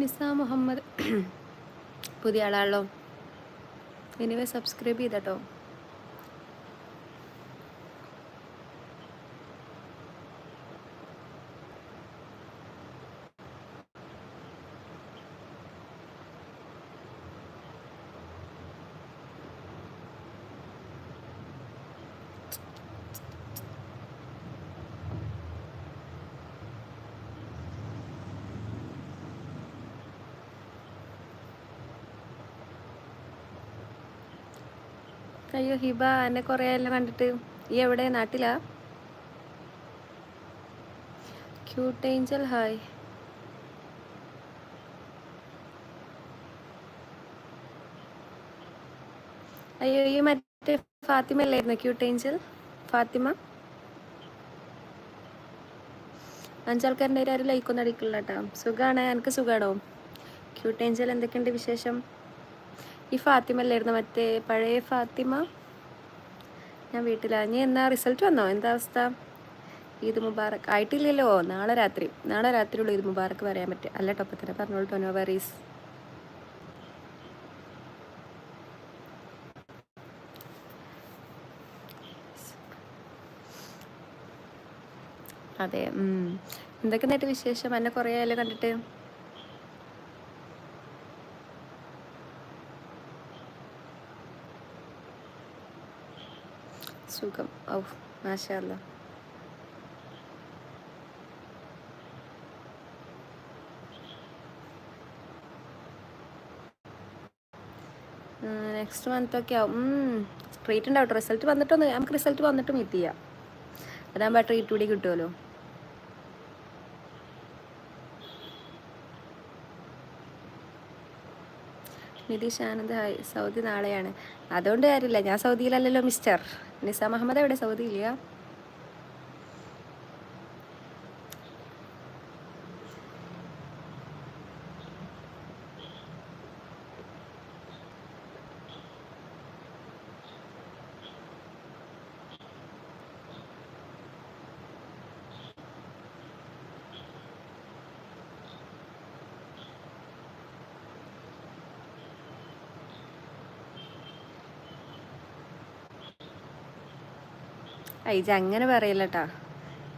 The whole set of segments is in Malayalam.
നിസ മുഹമ്മദ്. പുതിയ ആളാണല്ലോ. എനിവേ സബ്സ്ക്രൈബ് ചെയ്തട്ടോ അയ്യോ ഹിബ എന്നെ കുറേ എല്ലാം കണ്ടിട്ട്. ഈ എവിടെ? നാട്ടിലാ? ക്യൂട്ട് ഏഞ്ചൽ ഹായ് അയ്യോ ഈ മറ്റേ ഫാത്തിമ അല്ലായിരുന്നു? Cute Angel Fathima? അഞ്ചാൾക്കാരുടെ ആരും ലൈക്കൊന്നും അടിക്കില്ല കേട്ടോ. സുഖമാണ് എനിക്ക് സുഖമാണോ ക്യൂട്ട് ഏഞ്ചൽ എന്തൊക്കെയുണ്ട് വിശേഷം? ഈ ഫാത്തിമ അല്ലായിരുന്നു? മറ്റേ പഴയ ഫാത്തിമ? ഞാൻ വീട്ടിലാണ് നീ എന്നാ റിസൾട്ട് വന്നോ? എന്താ അവസ്ഥ? ഈദ് മുബാറക്ക് ആയിട്ടില്ലല്ലോ. നാളെ രാത്രി. നാളെ രാത്രിയുള്ള ഈദ് മുബാറക്ക് പറയാൻ പറ്റും. അല്ല ടൊപ്പത്തിന് പറഞ്ഞോളൂ നോ വറീസ്. അതെ എന്തൊക്കെ നേരിട്ട് വിശേഷം? എന്നെ കുറേ ആയാലും കണ്ടിട്ട്. സുഖം. ഔ മാഷല്ല നെക്സ്റ്റ് മന്ത് ഒക്കെ ആവും. ട്രീറ്റ് ഉണ്ടാവും റിസൾട്ട് വന്നിട്ടൊന്ന് നമുക്ക് റിസൾട്ട് വന്നിട്ട് മീറ്റ് ചെയ്യാം. അതാകുമ്പോൾ ട്രീറ്റ് കൂടി കിട്ടുമല്ലോ നിതീഷ് ആനന്ദ് ഹായ് സൗദി നാളെയാണ്. അതുകൊണ്ട് കാര്യമില്ല. ഞാൻ സൗദിയിലല്ലല്ലോ മിസ്റ്റർ. നിസാം അഹമ്മദ് എവിടെ? സൗദിയില്ല ഐജ അങ്ങനെ പറയില്ല കേട്ടാ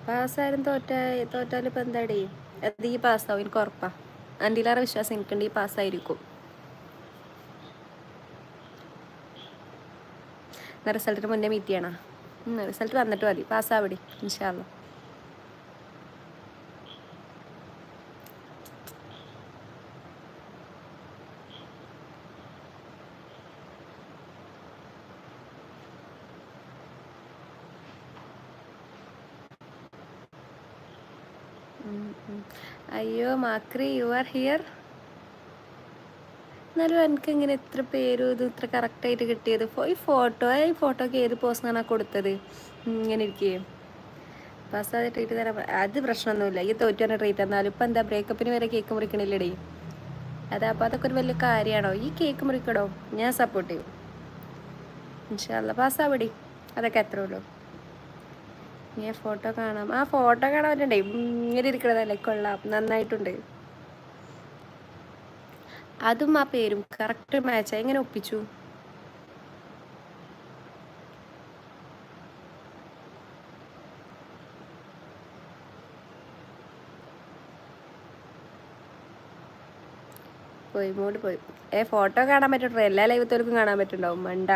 പാസ്സായാലും തോറ്റ തോറ്റാലും ഇപ്പം എന്താടി? അത് ഈ പാസ്സാവും എനിക്ക് ഉറപ്പാ. അതിലേറെ വിശ്വാസം എനിക്കുണ്ട് ഈ പാസ്സായിരിക്കും. റിസൾട്ടിന് മുന്നേ മീറ്റ് ചെയ്യണം. റിസൾട്ട് വന്നിട്ട് മതി. പാസ്സാവടി ഇൻഷാല്ലോ അയ്യോ മാക്രി യു ആർ ഹിയർ എന്നാലും എനിക്ക് ഇങ്ങനെ എത്ര പേരും ഇത് ഇത്ര കറക്റ്റായിട്ട് കിട്ടിയത്. ഈ ഫോട്ടോ ഈ ഫോട്ടോക്ക് ഏത് പോസ്റ്റാണ് കൊടുത്തത്? ഇങ്ങനെ ഇരിക്കുകയും പാസ്സാതെ ട്രീറ്റ് തരാൻ അത് പ്രശ്നമൊന്നുമില്ല. ഈ തോറ്റാണ് ട്രീറ്റ് എന്നാലും ഇപ്പം എന്താ ബ്രേക്കപ്പിന് വരെ കേക്ക് മുറിക്കണില്ലടേ? അതെ അപ്പോൾ അതൊക്കെ ഒരു വലിയ കാര്യമാണോ? ഈ കേക്ക് മുറിക്കണോ? ഞാൻ സപ്പോർട്ട് ചെയ്യും. ഇൻഷാല്ല അതൊക്കെ എത്ര ഉള്ളൂ. ഞാൻ ഫോട്ടോ കാണാം. ആ ഫോട്ടോ കാണാൻ പറ്റണ്ടേ? ഇങ്ങനെ ഇരിക്കണതല്ലേ കൊള്ളാം. നന്നായിട്ടുണ്ട്. അതും ആ പേരും കറക്റ്റ് മാച്ച് എങ്ങനെ ഒപ്പിച്ചു? പോയി മോട് പോയി. ഏ ഫോട്ടോ കാണാൻ പറ്റുണ്ടോ എല്ലാ ലൈവത്തോർക്കും കാണാൻ പറ്റുണ്ടാവും മണ്ട.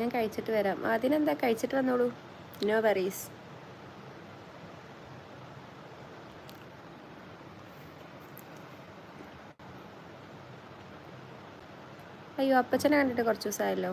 ഞാൻ കഴിച്ചിട്ട് വരാം. അതിനെന്താ കഴിച്ചിട്ട് വന്നോളൂ. നോ വറീസ് അയ്യോ അപ്പച്ചനെ കണ്ടിട്ട് കുറച്ച് ദിവസമായല്ലോ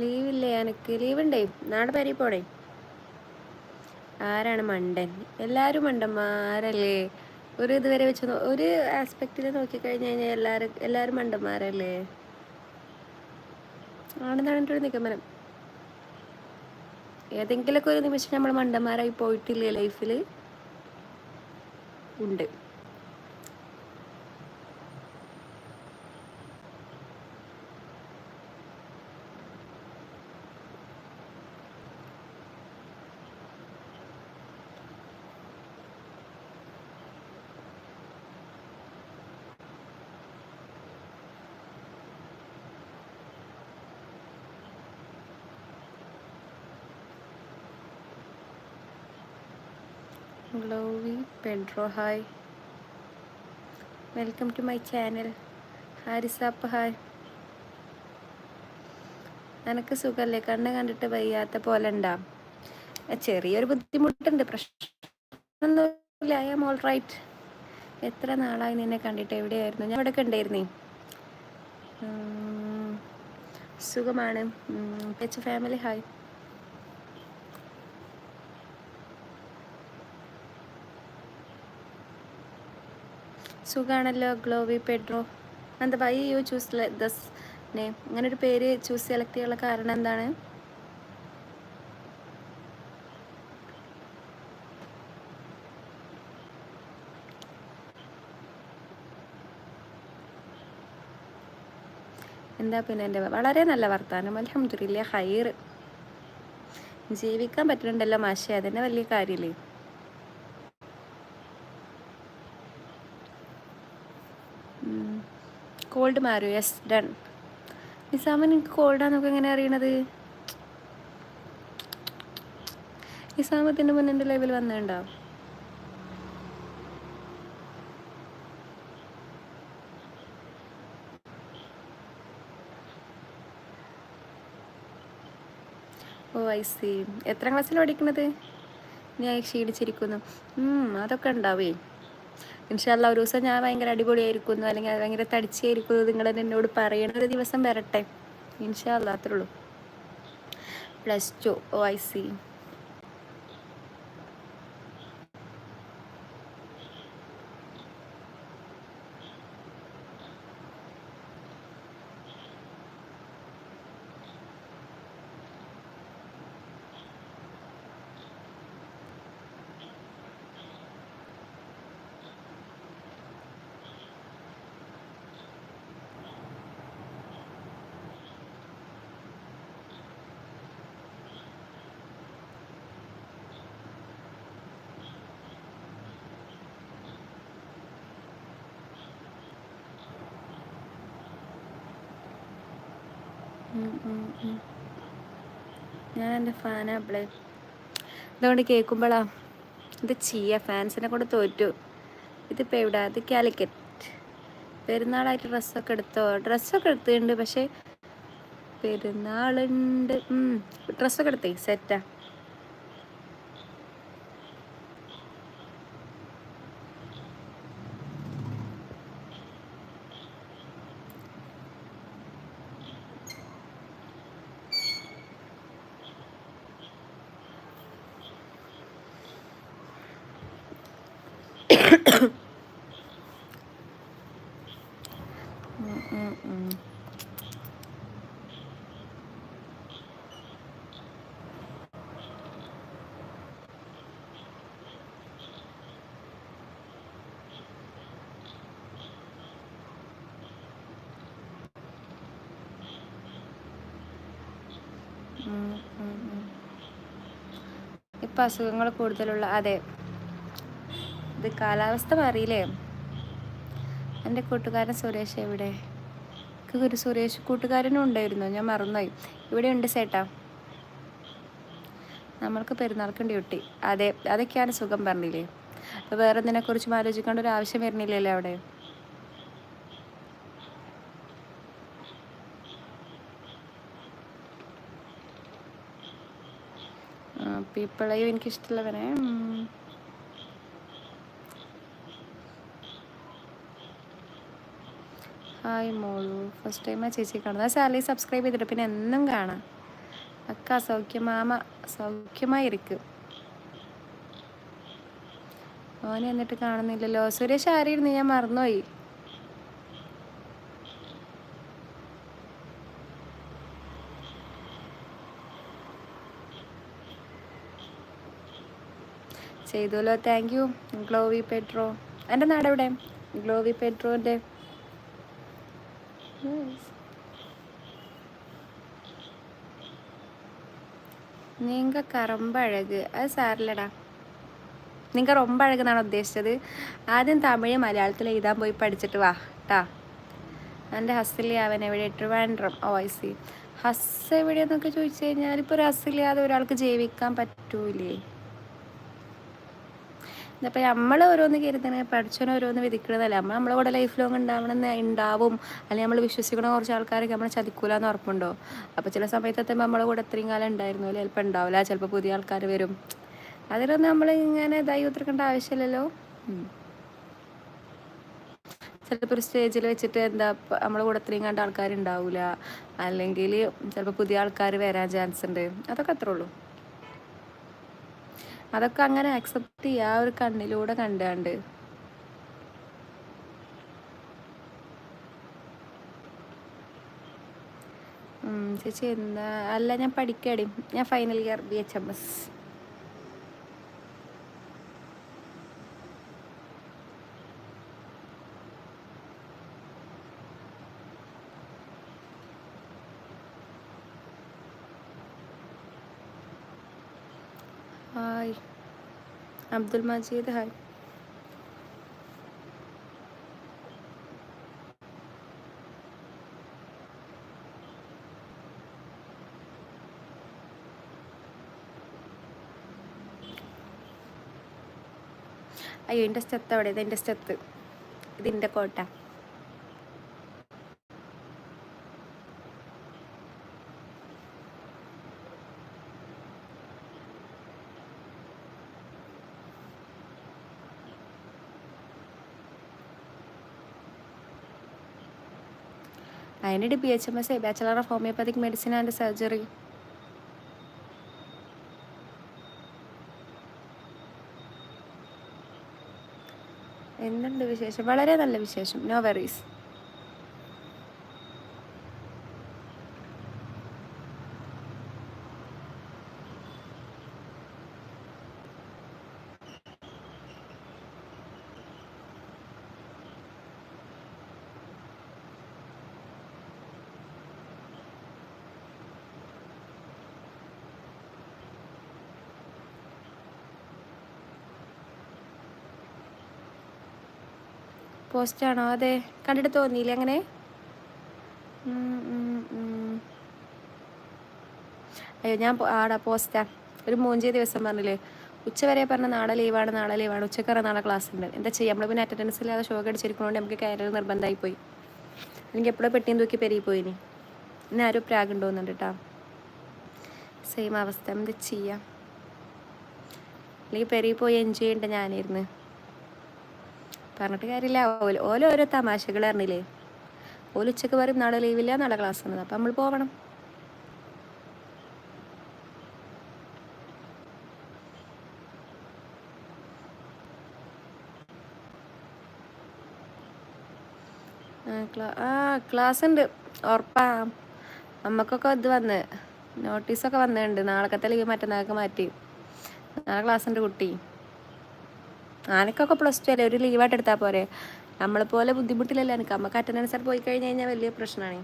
ലീവില്ലേ എനിക്ക് ലീവുണ്ടേ? നാളെ പേരി പോടേ ആരാണ് മണ്ടൻ? എല്ലാവരും മണ്ടന്മാരല്ലേ? ഒരു ഇതുവരെ വെച്ച് ഒരു ആസ്പെക്റ്റിൽ നോക്കിക്കഴിഞ്ഞ് കഴിഞ്ഞാൽ എല്ലാവരും എല്ലാവരും മണ്ടന്മാരല്ലേ? ആണെന്നാണ് എന്റെ ഒരു നിഗമനം. ഏതെങ്കിലുമൊക്കെ ഒരു നിമിഷം നമ്മൾ മണ്ടന്മാരായി പോയിട്ടില്ലേ ലൈഫിൽ ഉണ്ട്. Glovy Pedro hi welcome to my channel ഹാരിസാപ്പ് hi നിനക്ക് സുഖമല്ലേ കണ്ണ് കണ്ടിട്ട് വയ്യാത്ത പോലെ ഉണ്ടാ ചെറിയൊരു ബുദ്ധിമുട്ടുണ്ട് പ്രശ്നമൊന്നുമില്ല ഐ ആം ഓൾ റൈറ്റ് എത്ര നാളായി നിന്നെ കണ്ടിട്ട് എവിടെയായിരുന്നു ഞാൻ ഇവിടെ ഉണ്ടായിരുന്നേ സുഖമാണ് ഫാമിലി ഹായ് സുഖാണല്ലോ ഗ്ലോവി പെഡ്രോ. എന്താ why you choose this name അങ്ങനെ ഒരു പേര് ചൂസ് സെലക്ട് ചെയ്യാനുള്ള കാരണം എന്താണ്? എന്താ പിന്നെ എന്റെ വളരെ നല്ല വർത്താനം. അലഹമ്മദില്ല ഹൈർ ജീവിക്കാൻ പറ്റുന്നുണ്ടല്ലോ മാഷെ അതിന്റെ വലിയ കാര്യമില്ലേ കോൾഡ് മാരോ യെസ് ഡൺ നിസാമൻ എനിക്ക് കോൾഡാന്നൊക്കെ എങ്ങനെ അറിയണത്? നിസാമത്തിന്റെ മുന്നേ എന്റെ ലൈവിൽ വന്നിട്ടുണ്ടോ? ഓ ഐ സി എത്ര ക്ലാസ്സിൽ പഠിക്കണത്? ഞാൻ ക്ഷീണിച്ചിരിക്കുന്നു. അതൊക്കെ ഉണ്ടാവേ. ഇൻഷാല്ല ഒരു ദിവസം ഞാൻ ഭയങ്കര അടിപൊളിയായിരിക്കുന്നു അല്ലെങ്കിൽ ഭയങ്കര തടിച്ചായിരിക്കുന്നു നിങ്ങൾ എന്നോട് പറയണ ഒരു ദിവസം വരട്ടെ. ഇൻഷാല്ല അത്രേ ഉള്ളൂ. Plus two oh I see ഞാൻ എന്റെ ഫാനാ അപ്ലൈ. അതുകൊണ്ട് കേൾക്കുമ്പോഴാ ഇത് ചെയ്യാ ഫാൻസിനെ കൊണ്ട് തോറ്റു. ഇതിപ്പോൾ എവിടെ? അത് കാലിക്കറ്റ്. പെരുന്നാളായിട്ട് ഡ്രസ്സൊക്കെ എടുത്തോ? ഡ്രസ്സൊക്കെ എടുത്തിട്ടുണ്ട് പക്ഷേ പെരുന്നാളുണ്ട്. ഡ്രസ്സൊക്കെ എടുത്തേ സെറ്റാ. ഇപ്പം അസുഖങ്ങൾ കൂടുതലുള്ള അതെ. ഇത് കാലാവസ്ഥ മാറിയില്ലേ? എന്റെ കൂട്ടുകാരൻ സുരേഷ് എവിടെ? ഒരു സുരേഷ് കൂട്ടുകാരനും ഉണ്ടായിരുന്നു ഞാൻ മറന്നുപോയി. ഇവിടെ ഉണ്ട് ചേട്ടാ നമ്മൾക്ക് പെരുന്നാൾക്കുണ്ട് ഡ്യൂട്ടി. അതെ അതൊക്കെയാണ് സുഖം പറഞ്ഞില്ലേ? വേറെ എന്തിനെക്കുറിച്ചും ആലോചിക്കേണ്ട ഒരു ആവശ്യം വരുന്നില്ലല്ലോ അവിടെ? പീപ്പിളെയും എനിക്കിഷ്ടമുള്ളവനെ ഹായ് മോളു. ഫസ്റ്റ് ടൈം ആ ചേച്ചി കാണുന്നത്. ആ സാലി സബ്സ്ക്രൈബ് ചെയ്തിട്ട് പിന്നെ എന്നും കാണാം. അക്ക സൗഖ്യമാമ സൗഖ്യമായിരിക്കും ഓനെ എന്നിട്ട് കാണുന്നില്ലല്ലോ. സുരേഷ് ആരായിരുന്നു ഞാൻ മറന്നുപോയി. ചെയ്തല്ലോ താങ്ക് യു ഗ്ലോവി പെട്രോ എന്റെ നാടെവിടെ ഗ്ലോവി പെട്രോന്റെ നിങ്ങ കറമ്പഴക് അത് സാറില്ലടാ. നിങ്ങൾ റൊമ്പ അഴകെന്നാണ് ഉദ്ദേശിച്ചത്. ആദ്യം തമിഴ് മലയാളത്തിൽ എഴുതാൻ പോയി പഠിച്ചിട്ട് വാ ട്ടാ. എന്റെ ഹസ്സിലിയാവൻ എവിടെ? ട്രിവാൻഡ്രം. ഓ ഐ സി ഹസ് എവിടെയെന്നൊക്കെ ചോദിച്ചു കഴിഞ്ഞാൽ ഇപ്പോൾ ഒരു ഹസ്സില്ലാതെ ഒരാൾക്ക് ജീവിക്കാൻ പറ്റൂലേ. ഇപ്പം നമ്മൾ ഓരോന്ന് കരുതണ പഠിച്ചവനെ ഓരോന്ന് വിധിക്കണതല്ല? നമ്മൾ നമ്മളെ കൂടെ ലൈഫ് ലോങ് ഉണ്ടാവണമെന്ന് ഉണ്ടാവും അല്ലെങ്കിൽ നമ്മൾ വിശ്വസിക്കുന്ന കുറച്ച് ആൾക്കാരൊക്കെ നമ്മളെ ചതിക്കൂല എന്ന് ഉറപ്പുണ്ടോ? അപ്പോൾ ചില സമയത്ത് എത്തുമ്പോൾ നമ്മളെ കൂടെ ഇത്രയും കാലം ഉണ്ടായിരുന്നു അല്ലെ? ചിലപ്പോൾ ഉണ്ടാവില്ല ചിലപ്പോൾ പുതിയ ആൾക്കാർ വരും. അതിലൊന്നും നമ്മൾ ഇങ്ങനെ ഇതായി ഉത്തരക്കേണ്ട ആവശ്യമില്ലല്ലോ ചിലപ്പോൾ ഒരു സ്റ്റേജിൽ വെച്ചിട്ട് എന്താ നമ്മളെ കൂടെ ഇത്രയും കണ്ട ആൾക്കാരുണ്ടാവില്ല അല്ലെങ്കിൽ ചിലപ്പോൾ പുതിയ ആൾക്കാർ വരാൻ ചാൻസ് ഉണ്ട് അതൊക്കെ അത്രേ ഉള്ളൂ. അതൊക്കെ അങ്ങനെ അക്സെപ്റ്റ് ചെയ്യുക ആ ഒരു കണ്ണിലൂടെ കണ്ടാണ്ട്. ചേച്ചി എന്താ അല്ല ഞാൻ പഠിക്കടി. ഞാൻ final year B H M S Abdul Majeed hi. അയ്യോ എന്റെ സ്റ്റെത്ത് അവിടെ ഇത് എന്റെ സ്റ്റെത്ത് ഇതിന്റെ കോട്ട അതിനിടെ B H M S bachelor of homeopathic medicine and surgery. എന്തുണ്ട് വിശേഷം? വളരെ നല്ല വിശേഷം. നോ വെറീസ് പോസ്റ്റാണോ? അതെ കണ്ടിട്ട് തോന്നിയില്ലേ അങ്ങനെ? അയ്യോ ഞാൻ ആടാ പോസ്റ്റാ. ഒരു മൂഞ്ചേ ദിവസം പറഞ്ഞില്ലേ ഉച്ചവരെ പറഞ്ഞ നാളെ ലീവാണ് നാളെ ലീവാണ് ഉച്ചക്കറ നാളെ ക്ലാസ് ഉണ്ട്. എന്താ ചെയ്യാം? നമ്മൾ പിന്നെ അറ്റൻഡൻസ് ഇല്ലാതെ ഷോക്ക് അടിച്ചിരിക്കുന്നതുകൊണ്ട് നമുക്ക് കയറൽ നിർബന്ധമായി പോയി. എനിക്ക് എപ്പോഴും പെട്ടിയും തൂക്കി പെരുകി പോയി ഇനി. ആരും പ്രാഗുണ്ടോന്നുണ്ട് കേട്ടോ സെയിം അവസ്ഥ എന്താ ചെയ്യാം? അല്ലെങ്കിൽ പെരുകി പോയി എൻജോയ് ചെയ്യേണ്ട ഞാനിരുന്ന്. പറഞ്ഞിട്ട് കാര്യമില്ല. ഓല ഓല തമാശകൾ അറിഞ്ഞില്ലേ ഓല ഉച്ചയ്ക്ക് പറയും നാളെ ലീവില്ല നാളെ ക്ലാസ് ഉണ്ട് അപ്പം നമ്മൾ പോവണം. ആ ക്ലാസ് ഉണ്ട്. ഉറപ്പാ. അമ്മക്കൊക്കെ ഇത് വന്ന് നോട്ടീസൊക്കെ വന്നിട്ടുണ്ട്. നാളെക്കത്തെ ലീവ് മറ്റന്നാൾക്ക് മാറ്റി. നാളെ ക്ലാസ് ഉണ്ട് കുട്ടി. ആനക്കൊക്കെ പ്ലസ് ടു അല്ലേ? ഒരു ലീവായിട്ട് എടുത്താൽ പോരെ. നമ്മളെ പോലെ ബുദ്ധിമുട്ടില്ലല്ലോ എനിക്ക് നമുക്ക് അറ്റൻഡൻസ് പോയി കഴിഞ്ഞ് കഴിഞ്ഞാൽ വലിയ പ്രശ്നമാണ്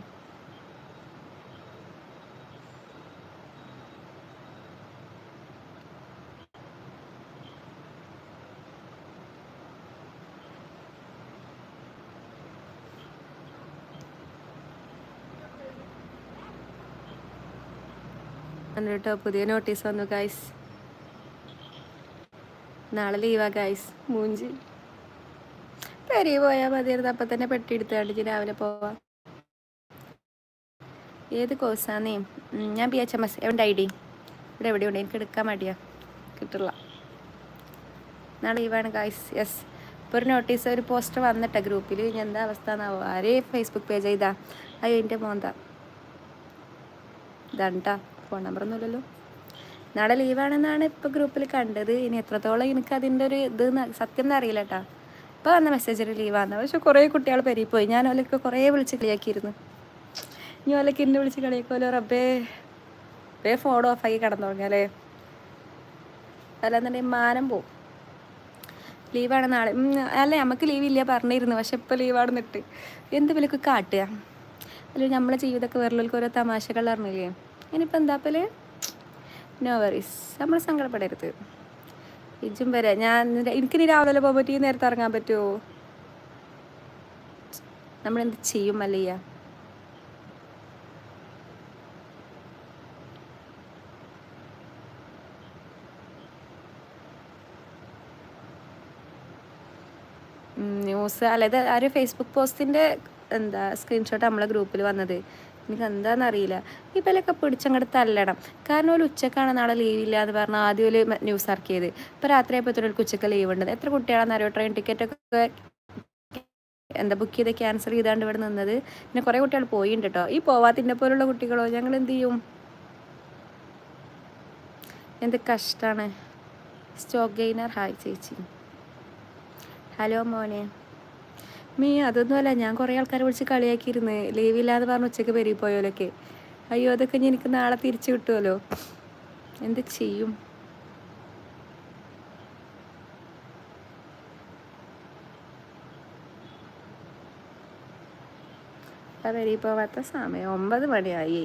പുതിയ നോട്ടീസ് വന്നു ഗൈസ് നാളെ ലീവാ ഗൈസ് മൂഞ്ചി. പെരി പോയാൽ മതിയായിരുന്നു അപ്പം തന്നെ പെട്ടി എടുത്താണ്ട് രാവിലെ പോവാം. ഏത് കോഴ്സാന്നേ ഞാൻ പി എച്ച് എം എസ് എവിടെ ഐ ഡി ഇവിടെ എവിടെയുണ്ട് എനിക്ക് എടുക്കാൻ മടിയാ. കിട്ടില്ല. നാളെ ലീവാണ് ഗൈസ് യെസ് ഇപ്പോൾ ഒരു നോട്ടീസ് ഒരു പോസ്റ്റർ വന്നിട്ട ഗ്രൂപ്പിൽ ഇനി എന്താ അവസ്ഥ എന്നാവോ ആരേ ഫേസ്ബുക്ക് പേജ് ചെയ്താ അയ്യോ എന്റെ മോന്താ. ഇതാണ്ടാ. ഫോൺ നമ്പറൊന്നുമില്ലല്ലോ നാളെ ലീവാണെന്നാണ് ഇപ്പോൾ ഗ്രൂപ്പിൽ കണ്ടത്. ഇനി എത്രത്തോളം എനിക്ക് അതിന്റെ ഒരു ഇത് സത്യം അറിയില്ല കേട്ടോ ഇപ്പോൾ വന്ന മെസ്സേജിൽ ലീവാന്ന് പക്ഷെ കുറേ കുട്ടികൾ പോയി. ഞാൻ ഓലൊക്കെ കുറേ വിളിച്ച് കളിയാക്കിയിരുന്നു. ഇനി ഓലൊക്കെ എന്നെ വിളിച്ച് കളിയാക്കുമല്ലോ റബ്ബേ. റബ്ബേ ഫോൺ ഓഫാക്കി കിടന്നു തുടങ്ങിയാലേ അല്ലാന്നുണ്ടെങ്കിൽ മാനം പോവും. ലീവാണ് നാളെ. അല്ല നമുക്ക് ലീവില്ല പറഞ്ഞിരുന്നു. പക്ഷെ ഇപ്പോൾ ലീവാണ് നിട്ട് എന്ത് വിലക്ക് കാട്ടുക? അല്ലെങ്കിൽ നമ്മളെ ജീവിതമൊക്കെ വേറെ ഓരോ തമാശകൾ അറിഞ്ഞില്ലേ ഇനിയിപ്പോൾ എന്താ പോലെ നോ വറീസ് നമ്മൾ സങ്കടപ്പെടരുത്. ഇജും വരെ. ഞാൻ എനിക്ക് നീ രാവിലെ പോകാൻ പറ്റി? നേരത്തെ ഇറങ്ങാൻ പറ്റുമോ നമ്മളെന്ത് ചെയ്യും അല്ലയ്യ ന്യൂസ് അല്ലെ ആ ഒരു ഫേസ്ബുക്ക് പോസ്റ്റിന്റെ എന്താ സ്ക്രീൻഷോട്ട് നമ്മളെ ഗ്രൂപ്പിൽ വന്നത്. എനിക്ക് ഈ പേലൊക്കെ പിടിച്ചങ്ങോട്ട് തല്ലണം. കാരണം ഒരു ഉച്ചക്കാണ് നാളെ ലീവ് ഇല്ല എന്ന് പറഞ്ഞാൽ ആദ്യം ഒരു ന്യൂസ് ഇറക്കിയത്. ഇപ്പോൾ രാത്രി ആയപ്പോഴത്തേക്ക് ഉച്ചയ്ക്ക് ലീവ് ഉണ്ട്. എത്ര കുട്ടികളാണെന്ന് അറിയോ? ട്രെയിൻ ടിക്കറ്റൊക്കെ എന്താ ബുക്ക് ചെയ്ത് ക്യാൻസൽ ചെയ്താണ്ട് ഇവിടെ നിന്നത്. പിന്നെ കുറേ കുട്ടികൾ പോയിട്ടുണ്ട് കേട്ടോ ഈ പോവാത്തിന്റെ പോലുള്ള കുട്ടികളോ ഞങ്ങൾ എന്ത് ചെയ്യും? എന്ത് കഷ്ടമാണ് സ്റ്റോക്ക് ഗെയിനർ. ഹായ് ചേച്ചി. ഹലോ മോനെ. മീ അതൊന്നുമല്ല. ഞാൻ കുറേ ആൾക്കാരെ വിളിച്ച് കളിയാക്കിയിരുന്നു. ലീവില്ലാന്ന് പറഞ്ഞ് ഉച്ചയ്ക്ക് പെരുകി പോയോലൊക്കെ. അയ്യോ അതൊക്കെ ഇനി എനിക്ക് നാളെ തിരിച്ചു കിട്ടുമല്ലോ എന്ത് ചെയ്യും? പെരുകി പോവാത്ത സമയം ഒമ്പത് മണിയായി.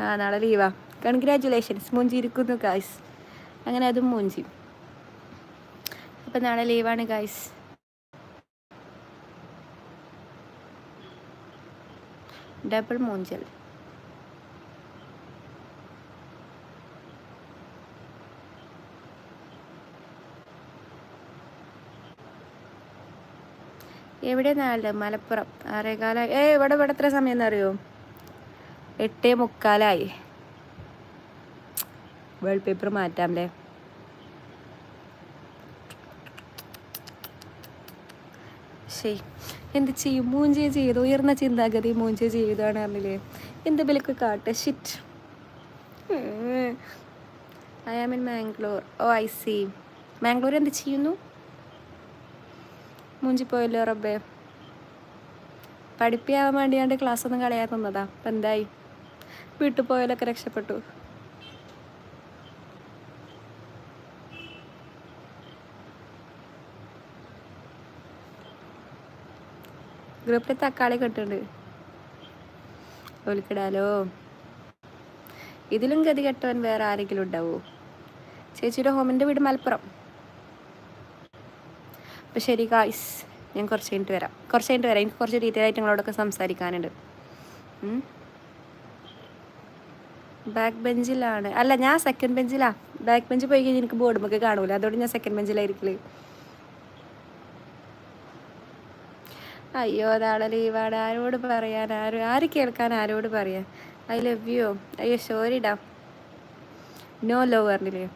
ആ നാളെ ലീവാ. കൺഗ്രാറ്റുലേഷൻസ് മൂഞ്ചി ഇരിക്കുന്നു ഗായ്സ് അങ്ങനെ അതും മുഞ്ചി. അപ്പം നാളെ ലീവാണ് ഗായ്സ് ഡബിൾ മൂഞ്ചൽ. എവിടെ നാളെ മലപ്പുറം. ആറേകാലായി. ഏ ഇവിടെ ഇവിടെ എത്ര സമയം എന്നറിയോ? എട്ടേ മുക്കാലായി. പേപ്പർ മാറ്റാം ശരി. എന്ത് ചെയ്യും? മൂഞ്ചേ ചെയ്തു ഉയർന്ന ചിന്താഗതി മൂഞ്ചേ ചെയ്താണ് അറിഞ്ഞില്ലേ? എന്ത് ബലക്ക് കാട്ടെ? Shit I am in Mangalore oh I see Mangalore എന്ത് ചെയ്യുന്നു? മൂഞ്ചിപ്പോയല്ലോ റബ്ബേ. പഠിപ്പിയാവാൻ വേണ്ടിയാണ്ട് ക്ലാസ് ഒന്നും കളയാൻ തന്നതാ എന്തായി? വീട്ടിൽ പോയാലൊക്കെ രക്ഷപ്പെട്ടു. ഗ്രൂപ്പിൽ തക്കാളി കെട്ടുണ്ട് ഒലിക്കിടാലോ. ഇതിലും ഗതി കെട്ടവൻ വേറെ ആരെങ്കിലും ഉണ്ടാവോ? ചേച്ചിയുടെ ഹോമിന്റെ വീട് മലപ്പുറം. അപ്പം ശരി ഗായ്സ് ഞാൻ കുറച്ച് കഴിഞ്ഞിട്ട് വരാം. കുറച്ച് കഴിഞ്ഞിട്ട് വരാം. എനിക്ക് കുറച്ച് ഡീറ്റെയിൽ ആയിട്ട് നിങ്ങളോടൊക്കെ സംസാരിക്കാനുണ്ട്. ബാക്ക് ബെഞ്ചിലാണ് അല്ല ഞാൻ സെക്കൻഡ് ബെഞ്ചിലാണ് ബാക്ക് ബെഞ്ച് പോയി കഴിഞ്ഞാൽ എനിക്ക് ബോർഡ് നമുക്ക് കാണൂല. അതുകൊണ്ട് ഞാൻ സെക്കൻഡ് ബെഞ്ചിലായിരിക്കൽ അയ്യോ നാളെ ലീവാണ് ആരോട് പറയാൻ? ആരും ആര് കേൾക്കാൻ ആരോട് പറയാൻ? I love you. അയ്യോ ഷോരിടാ നോ ലവ് പറഞ്ഞില്ലേ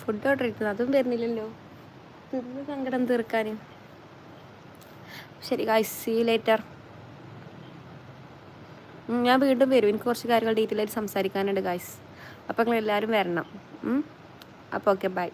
ഫുഡ് ഓർഡർ ചെയ്തത് അതും വരുന്നില്ലല്ലോ. തിന്ന് സങ്കടം തീർക്കാൻ ശരി ഗൈസ് സീ ലേറ്റർ ഞാൻ വീണ്ടും വരും. എനിക്ക് കുറച്ച് കാര്യങ്ങൾ ഡീറ്റെയിൽ ആയിട്ട് സംസാരിക്കാനുണ്ട് ഗൈസ് അപ്പോൾ നിങ്ങൾ എല്ലാവരും വരണം അപ്പോൾ ഓക്കെ ബൈ